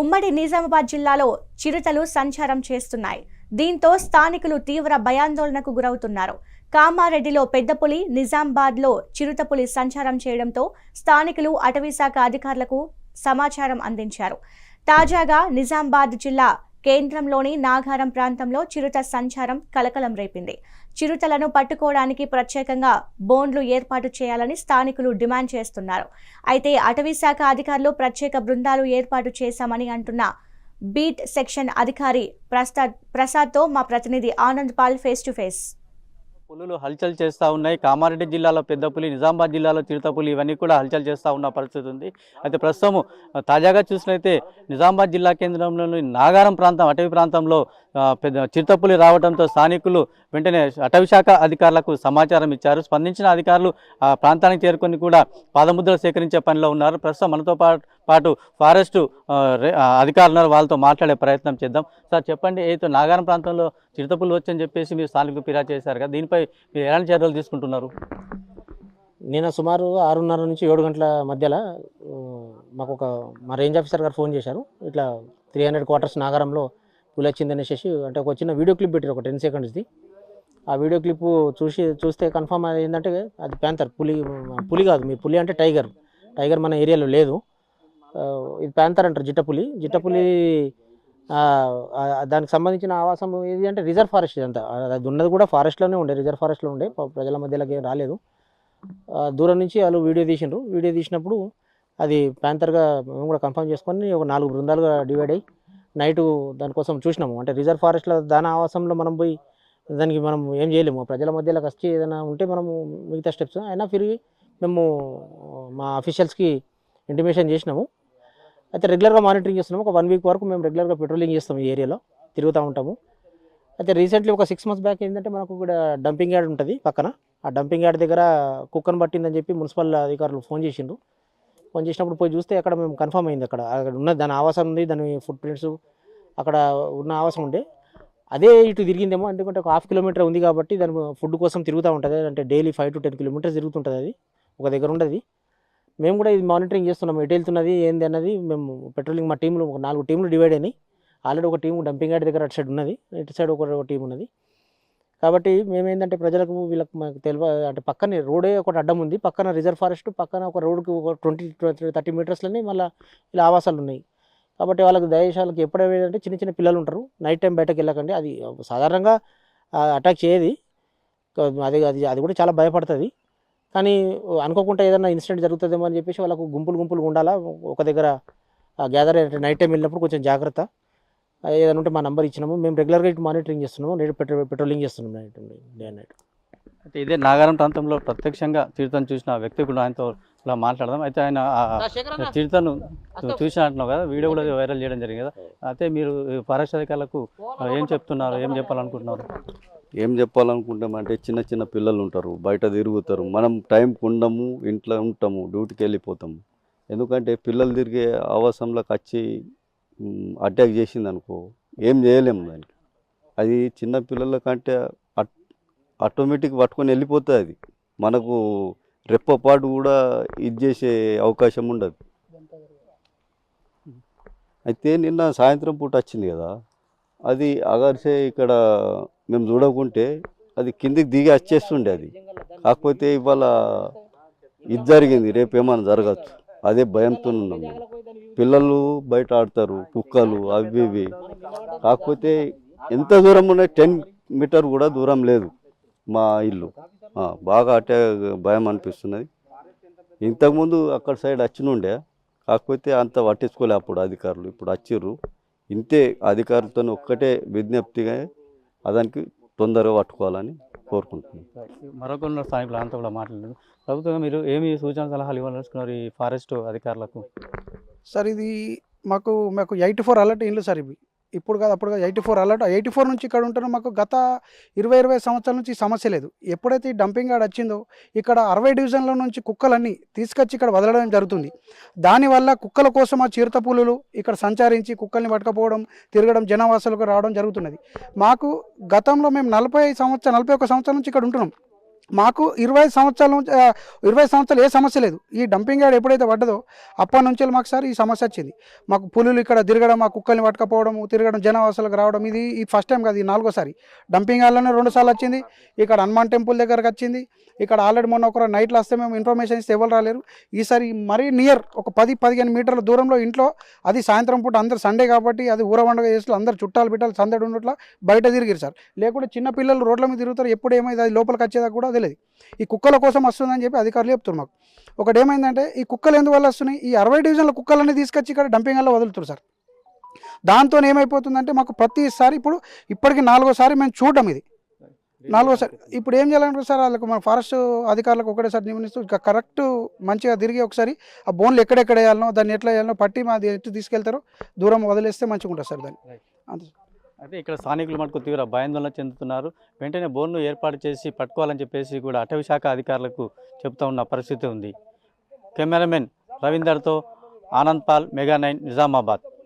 ఉమ్మడి నిజామాబాద్ జిల్లాలో చిరుతలు సంచారం చేస్తున్నాయి. దీంతో స్థానికులు తీవ్ర భయాందోళనకు గురవుతున్నారు. కామారెడ్డిలో పెద్దపులి నిజామాబాద్లో చిరుతపులి సంచారం చేయడంతో స్థానికులు అటవీశాఖ అధికారులకు సమాచారం అందించారు. తాజాగా నిజామాబాద్ జిల్లా కేంద్రంలోని నాగారం ప్రాంతంలో చిరుత సంచారం కలకలం రేపింది. చిరుతలను పట్టుకోవడానికి ప్రత్యేకంగా బోన్లు ఏర్పాటు చేయాలని స్థానికులు డిమాండ్ చేస్తున్నారు. అయితే అటవీ శాఖ అధికారులు ప్రత్యేక బృందాలు ఏర్పాటు చేశామని అంటున్న బీట్ సెక్షన్ అధికారి ప్రసాద్ ప్రసాద్తో మా ప్రతినిధి Anand Paul face to face. పులులు హల్చల్ చేస్తూ ఉన్నాయి. కామారెడ్డి జిల్లాలో పెద్ద పులి నిజామాబాద్ జిల్లాలో చిరుతపులి ఇవన్నీ కూడా హల్చల్ చేస్తూ ఉన్న పరిస్థితి ఉంది. అయితే ప్రస్తుతం తాజాగా చూసినైతే నిజామాబాద్ జిల్లా కేంద్రంలోని నాగారం ప్రాంతం అటవీ ప్రాంతంలో పెద్ద చిరుతపులి రావడంతో స్థానికులు వెంటనే అటవీ శాఖ అధికారులకు సమాచారం ఇచ్చారు. స్పందించిన అధికారులు ఆ ప్రాంతానికి చేరుకొని కూడా పాదముద్రలు సేకరించే పనిలో ఉన్నారు. ప్రస్తుతం మనతో పాటు పాటు ఫారెస్ట్ అధికారులు ఉన్నారు. వాళ్ళతో మాట్లాడే ప్రయత్నం చేద్దాం. సార్ చెప్పండి ఏదో నాగారం ప్రాంతంలో చిరుతపులు వచ్చని చెప్పేసి మీరు స్థానికులు ఫిర్యాదు చేశారు కదా దీనిపై మీరు ఎలాంటి చర్యలు తీసుకుంటున్నారు? నేను సుమారు ఆరున్నర నుంచి ఏడు గంటల మధ్యలో మాకు ఒక మా రేంజ్ ఆఫీసర్ గారు ఫోన్ చేశారు. ఇట్లా త్రీ హండ్రెడ్ క్వార్టర్స్ నాగారంలో పులి వచ్చింది అనేసి అంటే ఒక చిన్న వీడియో క్లిప్ పెట్టారు ఒక టెన్ సెకండ్స్ది ఆ వీడియో క్లిప్ చూసి చూస్తే కన్ఫర్మ్ అది ఏంటంటే అది ప్యాంతర్ పులి పులి కాదు మీ పులి అంటే టైగర్. టైగర్ మన ఏరియాలో లేదు. ఇది ప్యాంతర్ అంటారు జిట్టపులి జిట్టపులి దానికి సంబంధించిన ఆవాసం ఏది అంటే రిజర్వ్ ఫారెస్ట్ ఇదంతా. అది ఉన్నది కూడా ఫారెస్ట్లోనే ఉండే రిజర్వ్ ఫారెస్ట్లో ఉండే. ప్రజల మధ్యలోకి రాలేదు. దూరం నుంచి వాళ్ళు వీడియో తీసిండ్రు. వీడియో తీసినప్పుడు అది ప్యాంతర్గా మేము కూడా కన్ఫర్మ్ చేసుకొని ఒక నాలుగు బృందాలుగా డివైడ్ అయ్యి నైట్ దానికోసం చూసినాము. అంటే రిజర్వ్ ఫారెస్ట్లో దాని ఆవాసంలో మనం పోయి దానికి మనం ఏం చేయలేము. ప్రజల మధ్యలోకి వచ్చి ఏదైనా ఉంటే మనము మిగతా స్టెప్స్ అయినా తిరిగి మేము మా అఫీషియల్స్కి ఇంటిమేషన్ చేసినాము. అయితే రెగ్యులర్గా మానిటరింగ్ చేస్తున్నాము. ఒక వన్ వీక్ వరకు మేము రెగ్యులర్గా పెట్రోలింగ్ చేస్తాము ఈ ఏరియాలో. తిరుగుతూ ఉంటాము. అయితే రీసెంట్లీ ఒక సిక్స్ మంత్స్ బ్యాక్ ఏంటంటే మనకు ఇక్కడ డంపింగ్ యార్డ్ ఉంటుంది పక్కన. ఆ డంపింగ్ యార్డ్ దగ్గర కుక్కను పట్టిందని చెప్పి మున్సిపల్ అధికారులు ఫోన్ చేసిండ్రు. ఫోన్ చేసినప్పుడు పోయి చూస్తే అక్కడ మేము కన్ఫర్మ్ అయింది అక్కడ. అక్కడ ఉన్న దాని ఆవాసం ఉంది దాని ఫుట్ ప్రింట్స్ అక్కడ ఉన్న ఆవాసం ఉండే. అదే ఇటు తిరిగిందేమో ఎందుకంటే ఒక హాఫ్ కిలోమీటర్ ఉంది కాబట్టి దాని ఫుడ్ కోసం తిరుగుతూ ఉంటుంది. అంటే daily five to ten kilometres తిరుగుతుంటుంది అది. ఒక దగ్గర ఉండదు. మేము కూడా ఇది మానిటరింగ్ చేస్తున్నాం. ఎటు వెళ్తున్నది ఏంది అన్నది మేము పెట్రోలింగ్ మా టీంలు ఒక నాలుగు టీంలు డివైడ్ అయినాయి. ఆల్రెడీ ఒక టీం డంపింగ్ యార్డ్ దగ్గర అటు సైడ్ ఉన్నది ఇటు సైడ్ ఒక టీం ఉన్నది. కాబట్టి మేమేంటంటే ప్రజలకు వీళ్ళకి మాకు తెలియ అంటే పక్కనే రోడే ఒకటి అడ్డం ఉంది. పక్కన రిజర్వ్ ఫారెస్ట్ పక్కన ఒక రోడ్కి ఒక ట్వంటీ థర్టీ మీటర్స్లోనే మళ్ళీ ఇలా ఆవాసాలు ఉన్నాయి. కాబట్టి వాళ్ళకి దయశాలకు ఎప్పుడైతే చిన్న చిన్న పిల్లలు ఉంటారు. నైట్ టైం బయటకు వెళ్ళకండి. అది సాధారణంగా అటాక్ చేయదు. అది అది అది కూడా చాలా భయపడుతుంది. కానీ అనుకోకుండా ఏదైనా ఇన్సిడెంట్ జరుగుతుందేమో అని చెప్పేసి వాళ్ళకు గుంపులు గుంపులు ఉండాలా? ఒక దగ్గర గ్యాదర్ నైట్ టైం వెళ్ళినప్పుడు కొంచెం జాగ్రత్త. ఏదైనా ఉంటే మా నంబర్ ఇచ్చినాము. మేము రెగ్యులర్గా ఇటు మానిటరింగ్ చేస్తున్నాము. నైట్ పెట్రో పెట్రోలింగ్ చేస్తున్నాం నైట్ డే అండ్ నైట్ అయితే ఇదే నాగారం ప్రాంతంలో ప్రత్యక్షంగా చిరుతను చూసిన వ్యక్తి ఇప్పుడు ఆయనతో ఇలా మాట్లాడదాం. అయితే ఆయన ఆ చిరుతను చూసిన అంటున్నావు కదా? వీడియో కూడా వైరల్ చేయడం జరిగింది కదా? అయితే మీరు ఫారెస్ట్ అధికారులకు ఏం చెప్తున్నారు? ఏం చెప్పాలనుకుంటున్నారు? ఏం చెప్పాలనుకుంటామంటే చిన్న చిన్న పిల్లలు ఉంటారు బయట తిరుగుతారు. మనం టైంకి ఉండము ఇంట్లో ఉంటాము డ్యూటీకి వెళ్ళిపోతాము. ఎందుకంటే పిల్లలు తిరిగే ఆవాసంలోకి వచ్చి అటాక్ చేసింది అనుకో ఏం చేయలేము దానికి అది చిన్న పిల్లల కంటే ఆటోమేటిక్ పట్టుకొని వెళ్ళిపోతుంది. అది మనకు రెప్పపాటు కూడా ఇది చేసే అవకాశం ఉండదు. అయితే నిన్న సాయంత్రం పూట వచ్చింది కదా అది అగర్సే ఇక్కడ మేము చూడకుంటే అది కిందికి దిగి వచ్చేస్తుండే అది. కాకపోతే ఇవాళ ఇది జరిగింది రేపు ఏమైనా జరగచ్చు. అదే భయంతో ఉన్నాం మేము. పిల్లలు బయట ఆడతారు కుక్కలు అవి ఇవి. కాకపోతే ఎంత దూరం ఉన్నాయి? టెన్ మీటర్ కూడా దూరం లేదు మా ఇల్లు. బాగా అటే భయం అనిపిస్తున్నది. ఇంతకుముందు అక్కడ సైడ్ వచ్చినుండే కాకపోతే అంత పట్టించుకోలే అప్పుడు అధికారులు. ఇప్పుడు వచ్చిర్రు ఇంతే అధికారులతో ఒక్కటే విజ్ఞప్తిగా అదానికి తొందరగా పట్టుకోవాలని కోరుకుంటున్నాను మరొక స్థానికులు అంతా కూడా మాట్లాడారు ప్రభుత్వంగా మీరు ఏమి సూచన సలహాలు ఇవ్వాలనుకున్నారు ఈ ఫారెస్ట్ అధికారులకు? సార్ ఇది మాకు మాకు ఎయిటీ ఫోర్ అలర్ట్ ఇండ్లు సార్ ఇవి. ఇప్పుడు కాదు అప్పుడు కాదు eighty four alert eighty four నుంచి ఇక్కడ ఉంటున్న మాకు గత ఇరవై ఇరవై సంవత్సరాల నుంచి సమస్య లేదు. ఎప్పుడైతే ఈ డంపింగ్ యార్డ్ వచ్చిందో ఇక్కడ అరవై డివిజన్ల నుంచి కుక్కలన్నీ తీసుకొచ్చి ఇక్కడ వదలడం జరుగుతుంది. దానివల్ల కుక్కల కోసం ఆ చిరుత పులులు ఇక్కడ సంచరించి కుక్కల్ని పట్టుకపోవడం తిరగడం జనవాసాలకు రావడం జరుగుతున్నది. మాకు గతంలో మేము నలభై సంవత్సరం నలభై ఒక సంవత్సరం నుంచి ఇక్కడ ఉంటున్నాం. మాకు ఇరవై సంవత్సరాల నుంచి ఇరవై సంవత్సరాలు ఏ సమస్య లేదు. ఈ డంపింగ్ యార్డ్ ఎప్పుడైతే పడ్డదో అప్పటి నుంచి మాకు సార్ ఈ సమస్య వచ్చింది. మాకు పులులు ఇక్కడ తిరగడం మా కుక్కల్ని పట్టుకపోవడం తిరగడం జనవాసాలకు రావడం ఇది ఈ ఫస్ట్ టైం కాదు ఈ నాలుగోసారి. డంపింగ్ యార్డ్లోనే రెండు సార్లు వచ్చింది. ఇక్కడ హనుమాన్ టెంపుల్ దగ్గరకు వచ్చింది. ఇక్కడ ఆల్రెడీ మొన్న ఒక నైట్లో వస్తే మేము ఇన్ఫర్మేషన్ ఇస్తే ఎవరు రాలేరు. ఈసారి మరీ నియర్ ఒక పది పదిహేను మీటర్ల దూరంలో ఇంట్లో అది సాయంత్రం పూట అందరు సండే కాబట్టి అది ఊర వండగ చేస్తూ అందరు చుట్టాలు బిట్టాలు సందడి ఉన్నట్ల బయట తిరిగిరు సార్. లేకుంటే చిన్న పిల్లలు రోడ్ల మీద తిరుగుతారు. ఎప్పుడు ఏమైంది? అది లోపలికి వచ్చేదాకా కూడా తెలియదు. ఈ కుక్కల కోసం వస్తుందని చెప్పి అధికారులు చెప్తున్నారు మాకు. ఒకటి ఏమైందంటే ఈ కుక్కలు ఎందువల్ల వస్తున్నాయి? ఈ అరవై డివిజన్ల కుక్కలన్నీ తీసుకొచ్చి ఇక్కడ డంపింగ్ హాల్లో వదులుతారు సార్. దాంతో ఏమైపోతుందంటే మాకు ప్రతిసారి ఇప్పుడు ఇప్పటికి నాలుగోసారి మేము చూడడం ఇది. నాలుగోసారి ఇప్పుడు ఏం చేయాలంటే సార్? వాళ్ళకు మన ఫారెస్ట్ అధికారులకు ఒకటేసారి నియమిస్తూ ఇక కరెక్ట్ మంచిగా తిరిగి ఒకసారి ఆ బోన్లు ఎక్కడెక్కడ వేయాలనో దాన్ని ఎట్లా వేయాలనో పట్టి మాది ఎటు తీసుకెళ్తారో దూరం వదిలేస్తే మంచిగా ఉంటుంది సార్ దాన్ని. అంతే అయితే ఇక్కడ స్థానికులు మటుకు తీవ్ర భయాందోళన చెందుతున్నారు. వెంటనే బోర్ను ఏర్పాటు చేసి పట్టుకోవాలని చెప్పేసి కూడా అటవీ శాఖ అధికారులకు చెబుతూ ఉన్న పరిస్థితి ఉంది. కెమెరామెన్ రవీందర్తో ఆనంద్ పాల్ మెగా నైన్ నిజామాబాద్.